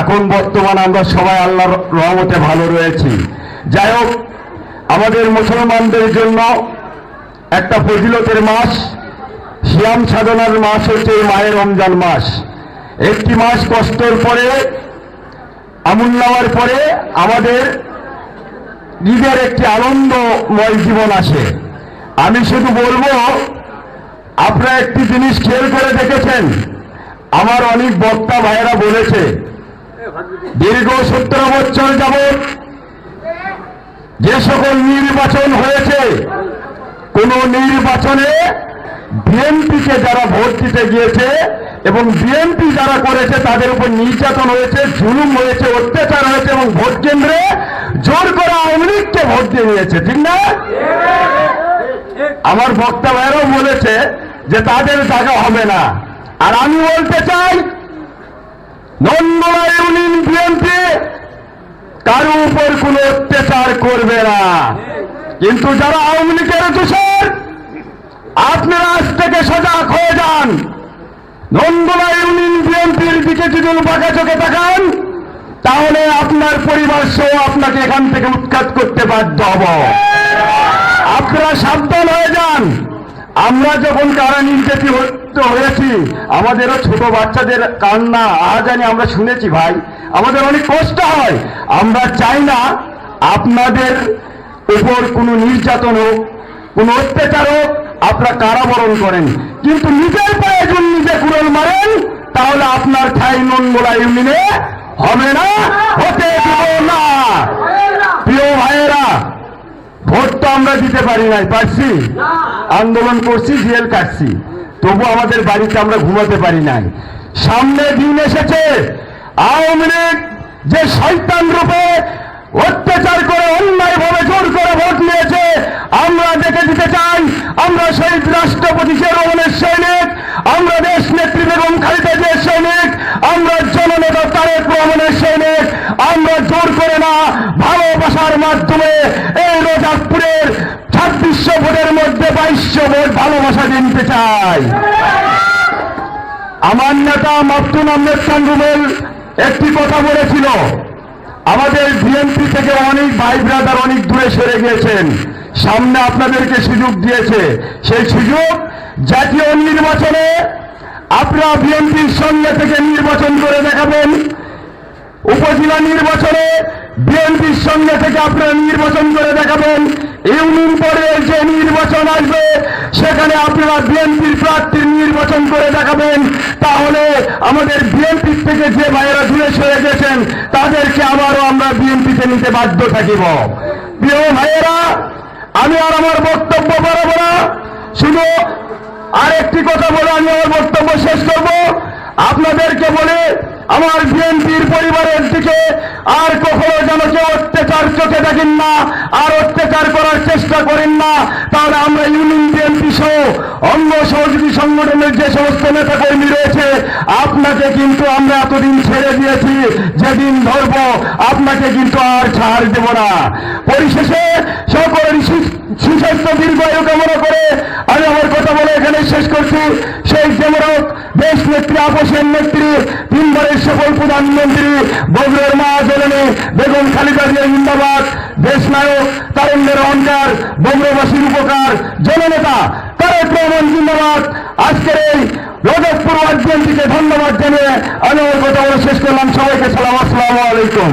এখন বর্তমান আমরা সবাই আল্লাহর রহমতে ভালো রয়েছি। যাই হোক, আমাদের মুসলমানদের জন্য একটা ফজিলতের মাস শিয়াম সাধনার মাস হচ্ছে মায়ের রমজান মাস। একটি মাস কষ্টের পরে, আমুল নেওয়ার পরে আমাদের নিজের একটি আনন্দময় জীবন আসে। আমি শুধু বলব, আপনারা একটি জিনিস খেয়াল করে দেখেছেন? আমার অনেক বক্তা ভাইয়েরা বলেছে দীর্ঘ সত্তর বছর যাবৎ যে সকল নির্বাচন হয়েছে, কোন নির্বাচনে বিএনপিকে যারা ভোট দিতে গিয়েছে এবং বিএনপি যারা করেছে, তাদের উপর নির্যাতন হয়েছে, জুলুম হয়েছে, অত্যাচার হয়েছে এবং ভোট কেন্দ্রে জোর করে আওয়ামী লীগকে ভোট দিয়ে নিয়েছে ঠিক না? আমার বক্তা ভাইরাও বলেছে যে তাদের জায়গা হবে না। আর আমি বলতে চাই নন্দলা ইউনিয়ন বিএনপি কারও উপর কোন অত্যাচার করবে না। কিন্তু যারা আওয়ামী লীগের দোষর আপনারা আজ থেকে সজাগ হয়ে যান। নন্দলা ইউনিয়ন বিএনপির দিকে যদি বাঁকা চোখে তাকান, তাহলে আপনার পরিবার সহ আপনাকে এখান থেকে উৎখাত করতে বাধ্য হব। আপনারা সাবধান হয়ে যান। আমরা যখন কারা নির্যাতিত হয়েছি, আমাদেরও ছোট বাচ্চাদের কান্না আজানি আমরা শুনেছি ভাই। আমাদের অনেক কষ্ট হয়। আমরা চাই না আপনাদের উপর কোনো নির্যাতন হোক, কোনো অত্যাচার হোক, আপনারা কারাবরণ করেন। কিন্তু নিজের যদি নিজে কুড়ল মারেন, তাহলে আপনার ঠাই নঙ্গলা ইউনিয়নে হবে না, হতে না। প্রিয় ভাইয়েরা, ভোট তো আমরা দিতে পারি নাই, পারছি? আন্দোলন করছি, জেল কাটছি। তবু আমাদের বাড়িতে আমরা ঘুমাতে পারি নাই। সামনে দিন এসেছে। আওয়ামী লীগ যে শৈতান রূপে অত্যাচার করে অন্যায় ভাবে জোর করে ভোট নিয়েছে, আমরা দেখে দিতে চাই, আমরা শহীদ রাষ্ট্রপতি শেখ রহমানের সৈনিক, আমরা দেশ নেত্রী বেগম খালেদা জিয়ার সৈনিক, আমরা জননেতা তারেক রহমানের সৈনিক, আমরা জোর করে না ভালোবাসার মাধ্যমে এই রোজাপুরের ছাব্বিশশো ভোটের মধ্যে বাইশশো ভোট ভালোবাসা দিতে চাই। আমার নেতা মাফতুন আহমেদ সাঙ্গুমেল একটি কথা বলেছিল, আমাদের বিএনপি থেকে অনেক ভাই ব্রাদার অনেক দূরে সরে গিয়েছেন। সামনে আপনাদেরকে সুযোগ দিয়েছে। সেই সুযোগ জাতীয় নির্বাচনে আপনারা বিএনপির সঙ্গে থেকে নির্বাচন করে দেখাবেন। উপজেলা নির্বাচনে বিএনপির সঙ্গে থেকে আপনারা নির্বাচন করে দেখাবেন। ইউনিয়ন পরে যে নির্বাচন আসবে, সেখানে আপনারা বিএনপির প্রার্থীর নির্বাচন করে দেখাবেন। তাহলে আমাদের বিএনপির থেকে যে ভাইয়েরা দূরে সরে গেছেন, তাদেরকে আবারও আমরা বিএনপিতে নিতে বাধ্য থাকিব। প্রিয় ভাইয়েরা, আমি আর আমার বক্তব্য বাড়াবো না। শুধু আরেকটি কথা বলে আমি আমার বক্তব্য শেষ করব। আপনাদেরকে বলে আমার বিএনপির পরিবারের দিকে আর কখনো যেন কেউ অত্যাচার চোখে দেখেন না, আর অত্যাচার করার চেষ্টা করেন না। তাহলে আমরা ইউনিয়ন বিএনপি সহ অঙ্গ সহযোগী সংগঠনের যে সমস্ত নেতা কর্মী রয়েছে, আপনাকে কিন্তু আমরা এতদিন ছেড়ে দিয়েছি, যেদিন ধরব, আপনাকে কিন্তু আর ছাড় দেব না। পরিশেষে সকলের সুস্বাস্থ্য দীর্ঘায়ু কামনা করে আমি আমার কথা বলে এখানে শেষ করছি। নেত্রী আপোষের নেত্রী, তিনবারের সফল প্রধানমন্ত্রী, বগুড়ার মা জননী, বেগম খালিদা জিয়া জিন্দাবাদ দেশ নায়ক তারুণ্যের অহংকার, বগুড়াবাসীর উপকার, জননেতা, তারেক রহমান জিন্দাবাদ। আজকের এই রজতপুর ওয়ার্ড ধন্যবাদ জানিয়ে আমি ওই কথা শেষ করলাম। সবাইকে সালাম, আসসালামু আলাইকুম।